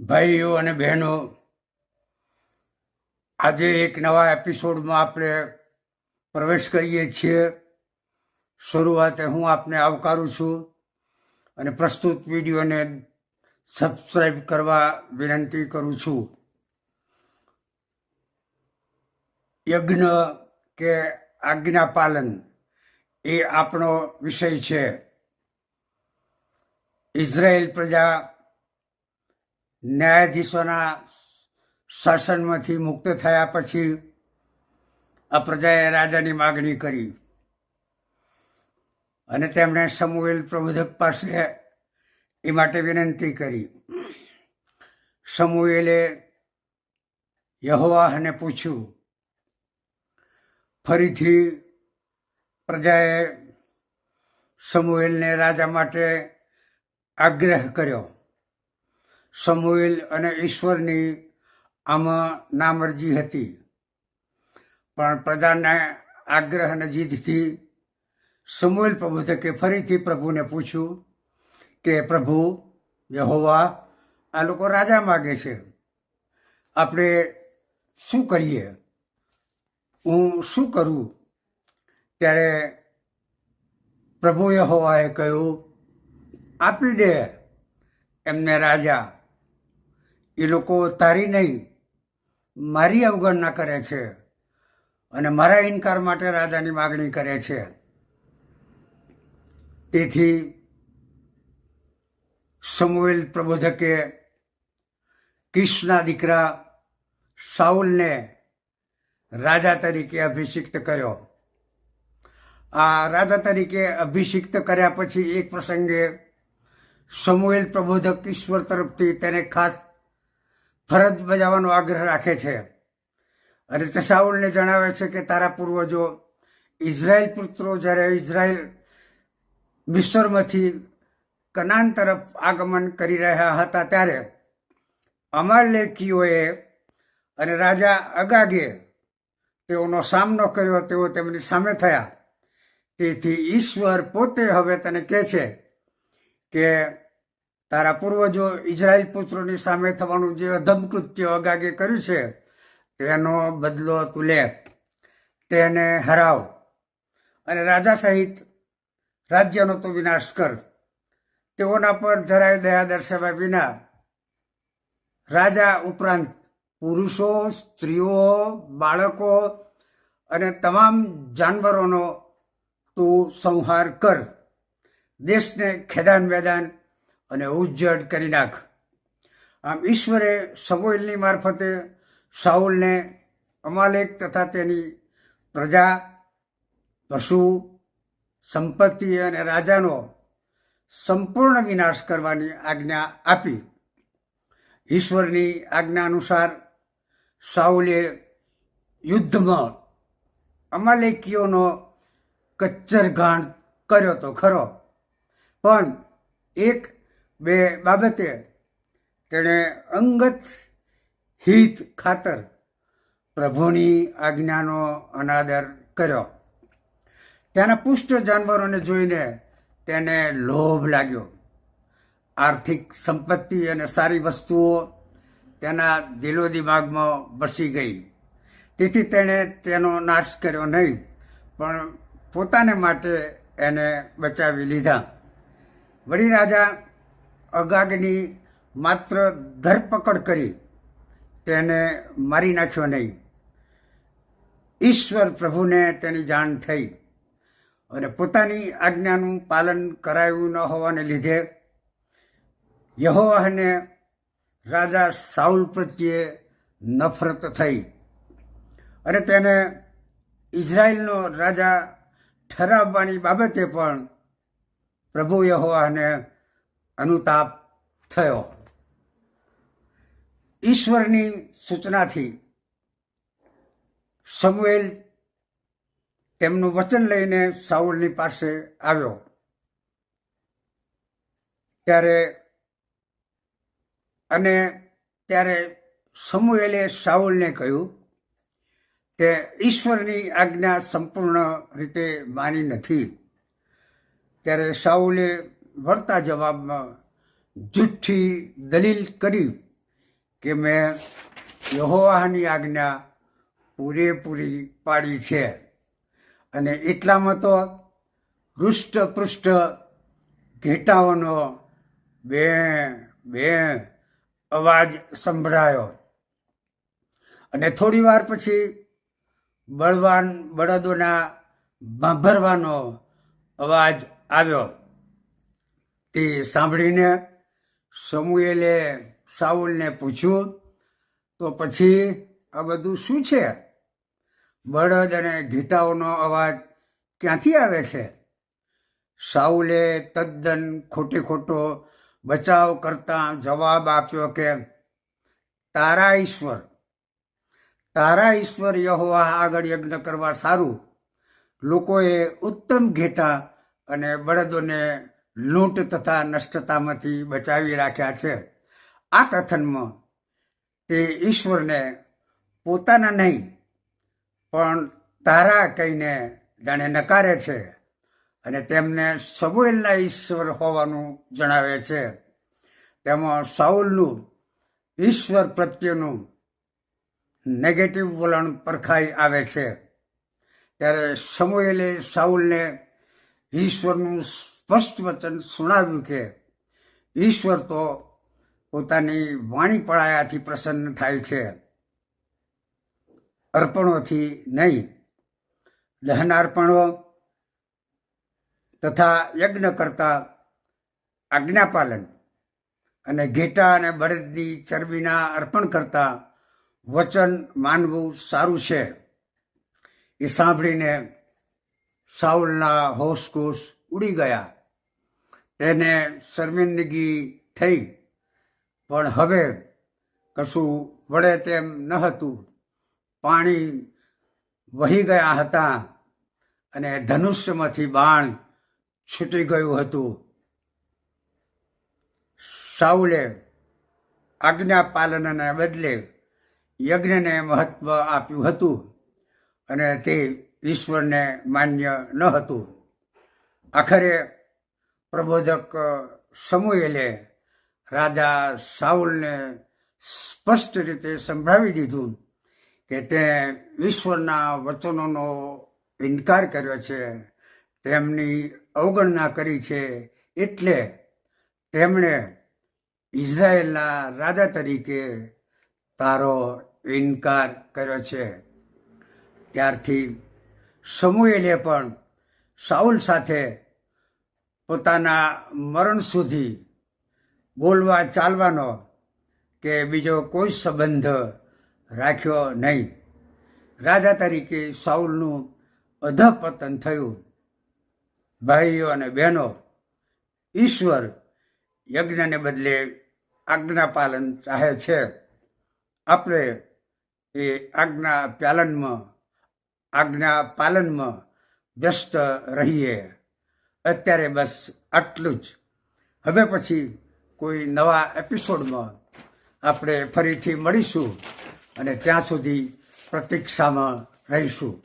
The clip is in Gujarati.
ભાઈઓ અને બહેનો, આજે એક નવા એપિસોડમાં આપણે પ્રવેશ કરીએ છીએ. શરૂઆતે હું આપને આવકારું છું અને પ્રસ્તુત વિડીયોને સબસ્ક્રાઈબ કરવા વિનંતી કરું છું. યજ્ઞ કે આજ્ઞા પાલન એ આપણો વિષય છે. ઇઝરાયેલ પ્રજા ન્યાયાધીશોના શાસનમાંથી મુક્ત થયા પછી આ પ્રજાએ રાજાની માગણી કરી. અને તેમણે સમુએલ પ્રબોધક પાસે એ માટે વિનંતી કરી. સમુએલે યહોવાહને પૂછ્યું, ફરીથી પ્રજાએ સમુએલને રાજા માટે આગ્રહ કર્યો? સમુએલ અને ઈશ્વરની આમાં નામરજી હતી. પણ પ્રધાનના આગ્રહ અને જીદથી સમુએલ પ્રબોધકે ફરીથી પ્રભુને પૂછ્યું કે, પ્રભુ, યહોવા, આ લોકો રાજા માગે છે. આપણે શું કરીએ? હું શું કરું? ત્યારે પ્રભુ યહોવાએ કહ્યું, આપી દે એમને રાજા. એ લોકો તારી નહીં, મારી અવગણના કરે છે અને મારા ઇનકાર માટે રાજાની માગણી કરે છે. તેથી સમુએલ પ્રબોધકે કિશના દીકરા સાઉલને રાજા તરીકે અભિષિક્ત કર્યો. આ રાજા તરીકે અભિષિક્ત કર્યા પછી એક પ્રસંગે સમુએલ પ્રબોધક ઈશ્વર તરફથી તેને ખાસ ફરજ બજાવવાનો આગ્રહ રાખે છે. અને તે સાઉલને જણાવે છે કે તારા પૂર્વજો ઇઝરાયલ પુત્રો જ્યારે ઇઝરાયલ મિસરમાંથી કનાન તરફ આગમન કરી રહ્યા હતા ત્યારે અમાલેકીઓએ અને રાજા અગાગે તેઓનો સામનો કર્યો, તેઓ તેમની સામે થયા. તેથી ઈશ્વર પોતે હવે તને કહે છે કે તારા પૂર્વજો ઇઝરાયલ પુત્રોની સામે થવાનું જે અધમકૃત્ય અગાગે કર્યું છે, તેનો બદલો તું લે. તેને હરાવ અને રાજા સહિત રાજ્યનો તું વિનાશ કર. તેઓના પર જરાય દયા દર્શાવ્યા વિના રાજા ઉપરાંત પુરુષો, સ્ત્રીઓ, બાળકો અને તમામ જાનવરોનો તું સંહાર કર. દેશને ખેદાન વેદાન અને ઉજ્જડ કરી નાખ. આમ ઈશ્વરે સમોઇલની મારફતે સાઉલને અમાલેક તથા તેની પ્રજા, પશુ, સંપત્તિ અને રાજાનો સંપૂર્ણ વિનાશ કરવાની આજ્ઞા આપી. ઈશ્વરની આજ્ઞા અનુસાર સાઉલે યુદ્ધમાં અમાલેકીઓનો કચ્છર ઘાણ કર્યો તો ખરો. પણ એક બે બાબતે તેણે અંગત હિત ખાતર પ્રભુની આજ્ઞાનો અનાદર કર્યો. ત્યાંના પુષ્ટ જાનવરોને જોઈને તેને લોભ લાગ્યો. આર્થિક સંપત્તિ અને સારી વસ્તુઓ તેના દિલો દિમાગમાં બસી ગઈ. તેથી તેણે તેનો નાશ કર્યો નહીં, પણ પોતાને માટે એને બચાવી લીધા. વળી રાજા અગાગની માત્ર ધરપકડ કરી તેને મારી નાખ્યો નહીં. ઈશ્વર પ્રભુને તેની જાણ થઈ અને પોતાની આજ્ઞાનું પાલન કરાયું ન હોવાને લીધે યહોવાહને રાજા સાઉલ પ્રત્યે નફરત થઈ અને તેને ઇઝરાયલનો રાજા ઠરાવવાની બાબતે પણ પ્રભુ યહોવાને અનુતાપ થયો. ઈશ્વરની સૂચનાથી સમુએલ તેમનું વચન લઈને સાઉલની પાસે આવ્યો. ત્યારે અને ત્યારે સમુએલે સાઉલને કહ્યું કે ઈશ્વરની આજ્ઞા સંપૂર્ણ રીતે માની નથી. ત્યારે સાઉલે વળતા જવાબમાં જુઠ્ઠી દલીલ કરી કે મેં યહોવાની આજ્ઞા પૂરેપૂરી પાડી છે. અને એટલામાં તો હૃષ્ટપૃષ્ઠ ઘેટાઓનો બે બે અવાજ સંભળાયો. અને થોડી વાર પછી બળવાન બળદોના ભાંભરવાનો અવાજ આવ્યો. તે સાંભળીને સમુએલે સાઉલને પૂછ્યું, તો પછી આ બધું શું છે? બળદ અને ઘેટાઓનો અવાજ ક્યાંથી આવે છે? સાઉલે તદ્દન ખોટે ખોટો બચાવ કરતા જવાબ આપ્યો કે, તારા ઈશ્વર તારા ઈશ્વર યહોવા આગળ યજ્ઞ કરવા સારું. લોકોએ ઉત્તમ ઘેટા અને બળદોને લૂંટ તથા નષ્ટતામાંથી બચાવી રાખ્યા છે. આ કથનમાં તે ઈશ્વરને પોતાના નહીં, પણ તારા કહીને જાણે નકારે છે અને તેમને સબુએલના ઈશ્વર હોવાનું જણાવે છે. તેમાં સાઉલનું ઈશ્વર પ્રત્યેનું નેગેટિવ વલણ પરખાઈ આવે છે. ત્યારે સમુએલે સાઉલને ઈશ્વરનું સ્પષ્ટ વચન સુણાવ્યું કે ઈશ્વર તો પોતાની વાણી પળાયાથી પ્રસન્ન થાય છે. અર્પણોથી નહીં. દહનાર્પણો તથા યજ્ઞ કરતા આજ્ઞાપાલન અને ઘેટા અને બળદની ચરબીના અર્પણ કરતા વચન માનવું સારું છે. એ સાંભળીને સાઉલના હોશકુશ ઉડી ગયા. તેને શર્મિંદગી થઈ. પણ હવે કશું વળે તેમ ન હતું. પાણી વહી ગયા હતા અને ધનુષ્યમાંથી બાણ છૂટી ગયું હતું. સાઉલે આજ્ઞા પાલનને બદલે યજ્ઞને મહત્વ આપ્યું હતું અને તે ઈશ્વરને માન્ય ન હતું. આખરે પ્રબોધક સમુએલે રાજા સાઉલને સ્પષ્ટ રીતે સંભળાવી દીધું કે તે ઈશ્વરના વચનોનો ઇનકાર કર્યો છે, તેમની અવગણના કરી છે એટલે તેમણે ઇઝરાયેલના રાજા તરીકે તારો ઇનકાર કર્યો છે. ત્યારથી સમુએલે પણ સાઉલ સાથે પોતાના મરણ સુધી બોલવા ચાલવાનો કે બીજો કોઈ સંબંધ રાખ્યો નહીં. રાજા તરીકે સાઉલનું અધપતન થયું. ભાઈઓ અને બહેનો, ઈશ્વર યજ્ઞને બદલે આજ્ઞા પાલન ચાહે છે. આપણે એ આજ્ઞા પાલનમાં આજ્ઞા પાલનમાં વ્યસ્ત રહીએ. અત્યારે બસ આટલું જ. હવે પછી કોઈ નવા એપિસોડમાં આપણે ફરીથી મળીશું અને ત્યાં સુધી પ્રતીક્ષામાં રહીશું.